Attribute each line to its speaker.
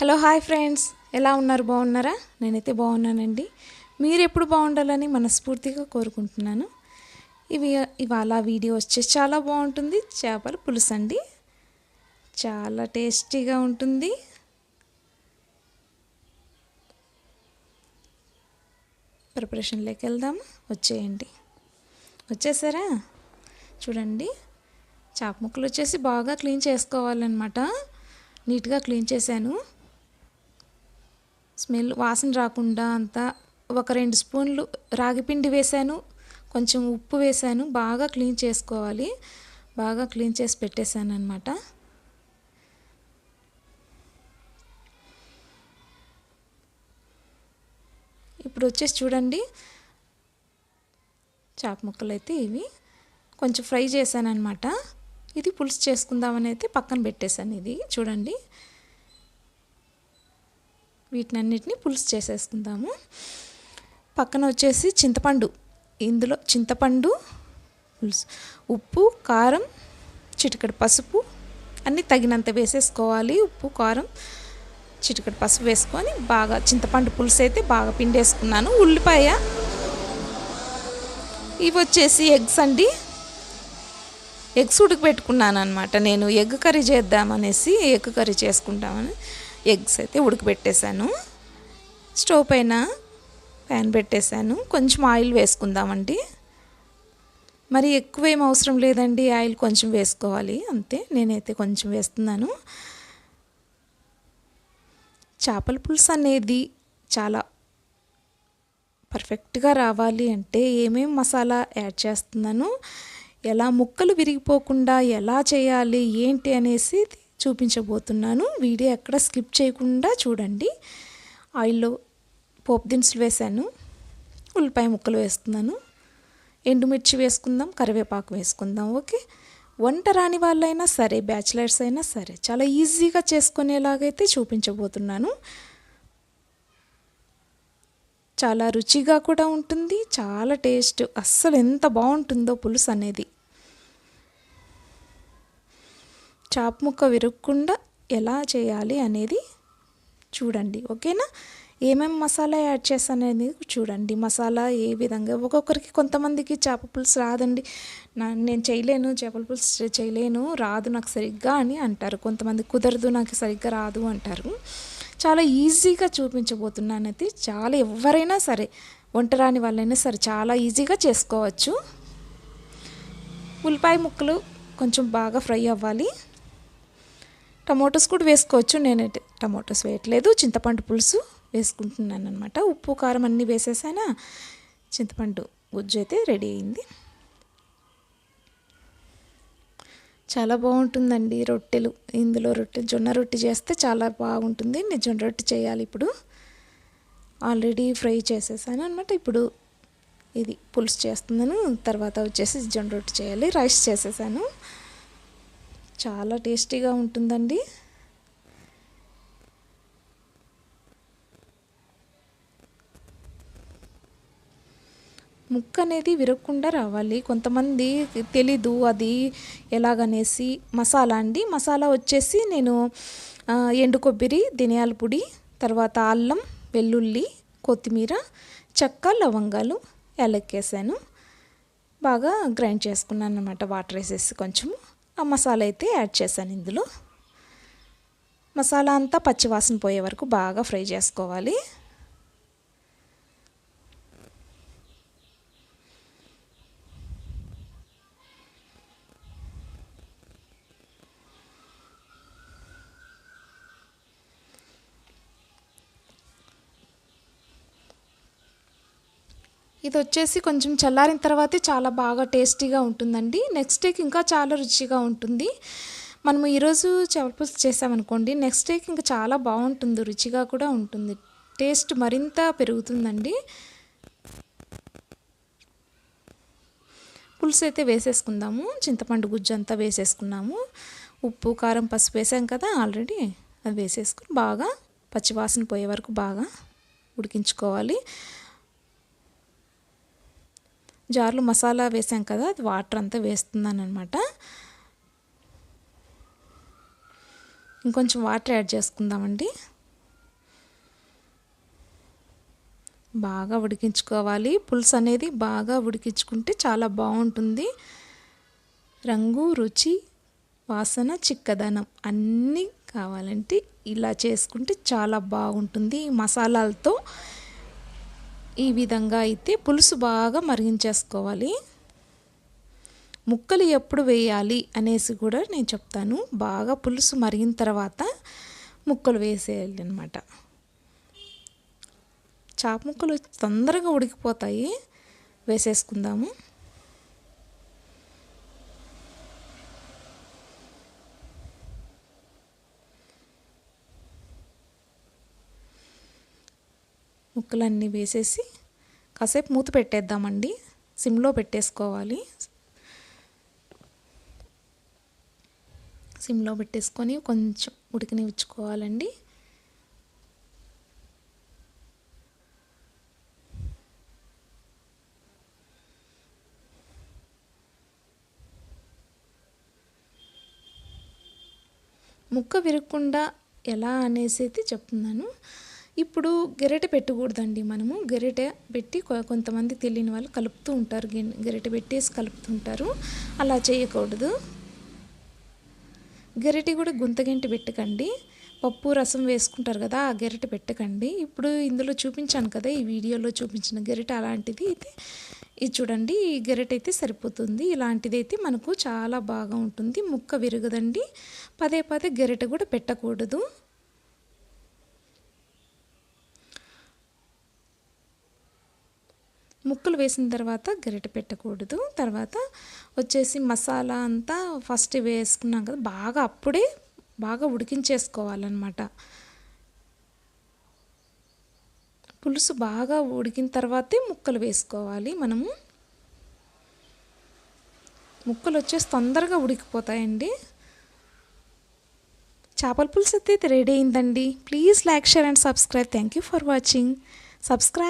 Speaker 1: Hello hi friends. ఎలా ఉన్నారు? బాగున్నారా? నేనైతే బాగున్నానండి. మీరు ఎప్పుడు బాగుండాలని మనస్ఫూర్తిగా కోరుకుంటున్నాను. ఇవి ఇవాళ వీడియో వచ్చేసి చాలా బాగుంటుంది. చేపల పులుసు అండి. చాలా టేస్టీగా ఉంటుంది. ప్రిపరేషన్లోకి వెళ్దాము వచ్చేయండి. వచ్చేసారా? చూడండి. చేప ముక్కలు వచ్చేసి బాగా క్లీన్ చేసుకోవాలన్నమాట. నీట్గా క్లీన్ చేశాను. స్మెల్ వాసన రాకుండా అంతా ఒక రెండు స్పూన్లు రాగిపిండి వేశాను. కొంచెం ఉప్పు వేశాను. బాగా క్లీన్ చేసుకోవాలి. బాగా క్లీన్ చేసి పెట్టేశాను అనమాట ఇప్పుడు వచ్చేసి చూడండి. చాప ముక్కలు అయితే ఇవి. కొంచెం ఫ్రై చేశాను అనమాట ఇది పులుసు చేసుకుందామని అయితే పక్కన పెట్టేశాను ఇది. చూడండి. వీటినన్నిటిని పులుసు చేసేసుకుందాము. పక్కన వచ్చేసి చింతపండు. ఇందులో చింతపండు పులుసు ఉప్పు కారం చిటికడి పసుపు అన్నీ తగినంత వేసేసుకోవాలి. ఉప్పు కారం చిటికడి పసుపు వేసుకొని బాగా చింతపండు పులుసు అయితే బాగా పిండేసుకున్నాను. ఉల్లిపాయ ఇవి వచ్చేసి ఎగ్స్ అండి. ఎగ్స్ ఉడకబెట్టుకున్నాను అనమాట నేను ఎగ్ కర్రీ చేద్దామనేసి ఎగ్ కర్రీ చేసుకుంటామని. ఎగ్స్ అయితే ఉడకబెట్టేశాను. స్టవ్ పైన ప్యాన్ పెట్టేశాను. కొంచెం ఆయిల్ వేసుకుందామండి. మరి ఎక్కువ ఏం అవసరం లేదండి ఆయిల్ కొంచెం వేసుకోవాలి. అంతే నేనైతే కొంచెం వేస్తున్నాను. చేపల పులుసు అనేది చాలా పర్ఫెక్ట్గా రావాలి అంటే ఏమేమి మసాలా యాడ్ చేస్తున్నాను ఎలా ముక్కలు విరిగిపోకుండా ఎలా చేయాలి ఏంటి అనేసి చూపించబోతున్నాను. వీడియో ఎక్కడ స్కిప్ చేయకుండా చూడండి. ఆయిల్లో పోపు దినుసులు వేసాను ఉల్లిపాయ ముక్కలు వేస్తున్నాను. ఎండుమిర్చి వేసుకుందాం కరివేపాకు వేసుకుందాం ఓకే? వంట రాని వాళ్ళైనా సరే బ్యాచిలర్స్ అయినా సరే చాలా ఈజీగా చేసుకునేలాగైతే చూపించబోతున్నాను. చాలా రుచిగా కూడా ఉంటుంది చాలా టేస్ట్. అస్సలు ఎంత బాగుంటుందో పులుసు అనేది. చాప్ ముక్క విరగకుండా ఎలా చేయాలి అనేది చూడండి ఓకేనా? ఏమేమి మసాలా యాడ్ చేస్తాను అనేది చూడండి. మసాలా ఏ విధంగా ఒక్కొక్కరికి కొంతమందికి చేప పులుసు రాదండి. నా నేను చేయలేను చేపల పులుసు చేయలేను రాదు నాకు సరిగ్గా అని అంటారు. కొంతమంది కుదరదు నాకు సరిగ్గా రాదు అంటారు. చాలా ఈజీగా చూపించబోతున్నాను అయితే చాలా ఎవరైనా సరే వంటరాని వాళ్ళైనా సరే చాలా ఈజీగా చేసుకోవచ్చు. ఉల్లిపాయ ముక్కలు కొంచెం బాగా ఫ్రై అవ్వాలి. టమాటోస్ కూడా వేసుకోవచ్చు. నేనైతే టమాటోస్ వేయట్లేదు. చింతపండు పులుసు వేసుకుంటున్నాను అనమాట ఉప్పు కారం అన్నీ వేసేసానా? చింతపండు గుజ్జు అయితే రెడీ అయింది. చాలా బాగుంటుందండి రొట్టెలు. ఇందులో రొట్టె జొన్న రొట్టె చేస్తే చాలా బాగుంటుంది. నేను జొన్న రొట్టె చేయాలి ఇప్పుడు. ఆల్రెడీ ఫ్రై చేసేసాను అనమాట ఇప్పుడు ఇది పులుసు చేస్తున్నాను. తర్వాత వచ్చేసి జొన్న రొట్టె చేయాలి. రైస్ చేసేసాను. చాలా టేస్టీగా ఉంటుందండి. ముక్క అనేది విరగకుండా రావాలి. కొంతమంది తెలీదు అది ఎలాగనేసి మసాలా అండి. మసాలా వచ్చేసి నేను ఎండు కొబ్బరి ధనియాల పొడి తర్వాత అల్లం వెల్లుల్లి కొత్తిమీర చెక్క లవంగాలు ఎలక్కేసాను బాగా గ్రైండ్ చేసుకున్నాను అనమాట వాటర్ వేసేసి కొంచెం ఆ మసాలా అయితే యాడ్ చేశాను ఇందులో. మసాలా అంతా పచ్చివాసన పోయే వరకు బాగా ఫ్రై చేసుకోవాలి. ఇది వచ్చేసి కొంచెం చల్లారిన తర్వాతే చాలా బాగా టేస్టీగా ఉంటుందండి. నెక్స్ట్ డేకి ఇంకా చాలా రుచిగా ఉంటుంది. మనము ఈరోజు పులుసు చేసామనుకోండి నెక్స్ట్ డేకి ఇంకా చాలా బాగుంటుంది రుచిగా కూడా ఉంటుంది. టేస్ట్ మరింత పెరుగుతుందండి. పులుసు అయితే వేసేసుకుందాము చింతపండు గుజ్జు అంతా వేసేసుకున్నాము. ఉప్పు కారం పసుపు వేసాం కదా ఆల్రెడీ అది వేసేసుకుని బాగా పచ్చివాసన పోయే వరకు బాగా ఉడికించుకోవాలి. జార్లు మసాలా వేసాం కదా అది వాటర్ అంతా వేస్తున్నాను అనమాట ఇంకొంచెం వాటర్ యాడ్ చేసుకుందామండి. బాగా ఉడికించుకోవాలి. పులుసు అనేది బాగా ఉడికించుకుంటే చాలా బాగుంటుంది. రంగు రుచి వాసన చిక్కదనం అన్నీ కావాలంటే ఇలా చేసుకుంటే చాలా బాగుంటుంది మసాలాలతో. ఈ విధంగా అయితే పులుసు బాగా మరిగించేసుకోవాలి. ముక్కలు ఎప్పుడు వేయాలి అనేసి కూడా నేను చెప్తాను. బాగా పులుసు మరిగిన తర్వాత ముక్కలు వేసేయాలి అనమాట చాప ముక్కలు తొందరగా ఉడికిపోతాయి. వేసేసుకుందాము. ముక్కలన్నీ వేసేసి కాసేపు మూత పెట్టేద్దామండి. సిమ్లో పెట్టేసుకోవాలి. సిమ్లో పెట్టేసుకొని కొంచెం ఉడికినిచ్చుకోవాలండి. ముక్క విరగకుండా ఎలా అనేసి అయితే చెప్తున్నాను. ఇప్పుడు గెరెట పెట్టకూడదండి మనము. గెరెట పెట్టి కొంతమంది తెలియని వాళ్ళు కలుపుతూ ఉంటారు. గెరెట పెట్టేసి కలుపుతుంటారు. అలా చేయకూడదు. గెరటి కూడా గుంతగెంటి పెట్టకండి. పప్పు రసం వేసుకుంటారు కదా ఆ గెరటి పెట్టకండి. ఇప్పుడు ఇందులో చూపించాను కదా ఈ వీడియోలో చూపించిన గెరటి అలాంటిది అయితే. ఇది చూడండి ఈ గెరటి అయితే సరిపోతుంది. ఇలాంటిది అయితే మనకు చాలా బాగా ఉంటుంది. ముక్క విరగదండి. పదే పదే గెరటి కూడా పెట్టకూడదు. ముక్కలు వేసిన తర్వాత గరిట పెట్టకూడదు. తర్వాత వచ్చేసి మసాలా అంతా ఫస్ట్ వేసుకున్నాం కదా బాగా అప్పుడే బాగా ఉడికించేసుకోవాలన్నమాట. పులుసు బాగా ఉడికిన తర్వాతే ముక్కలు వేసుకోవాలి మనము. ముక్కలు వచ్చేసి తొందరగా ఉడికిపోతాయండి. చేపల పులుసు అయితే రెడీ అయిందండి. Please like share and subscribe. Thank you for watching. Subscribe